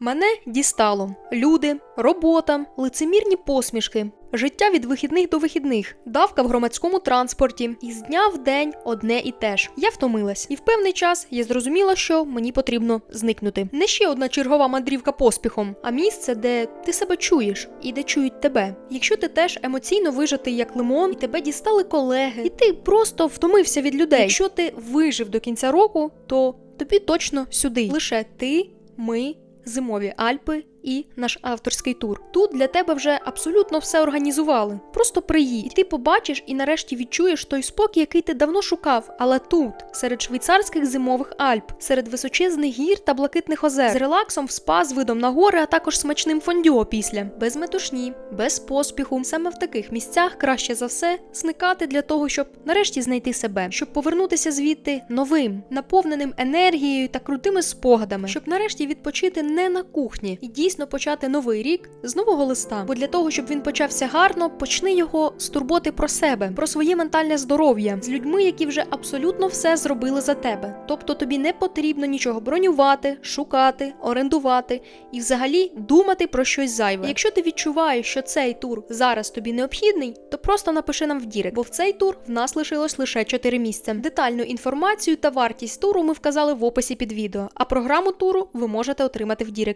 Мене дістало люди, робота, лицемірні посмішки, життя від вихідних до вихідних, давка в громадському транспорті, і з дня в день одне і те ж. Я втомилась, і в певний час я зрозуміла, що мені потрібно зникнути. Не ще одна чергова мандрівка поспіхом, а місце, де ти себе чуєш і де чують тебе. Якщо ти теж емоційно вижатий як лимон, і тебе дістали колеги, і ти просто втомився від людей. Якщо ти вижив до кінця року, то тобі точно сюди. Лише ти, ми зимові Альпи і наш авторський тур. Тут для тебе вже абсолютно все організували. Просто приїдь, і ти побачиш і нарешті відчуєш той спокій, який ти давно шукав. Але тут, серед швейцарських зимових Альп, серед височезних гір та блакитних озер, з релаксом в спа з видом на гори, а також смачним фондю опісля, без метушні, без поспіху. Саме в таких місцях краще за все зникати для того, щоб нарешті знайти себе, щоб повернутися звідти новим, наповненим енергією та крутими спогадами, щоб нарешті відпочити не на кухні і дійсно почати новий рік з нового листа. Бо для того, щоб він почався гарно, почни його з турботи про себе, про своє ментальне здоров'я з людьми, які вже абсолютно все зробили за тебе. Тобто тобі не потрібно нічого бронювати, шукати, орендувати і взагалі думати про щось зайве. Якщо ти відчуваєш, що цей тур зараз тобі необхідний, то просто напиши нам в Дірект, бо в цей тур в нас лишилось лише 4 місця. Детальну інформацію та вартість туру ми вказали в описі під відео, а програму туру ви можете отримати в Дірект.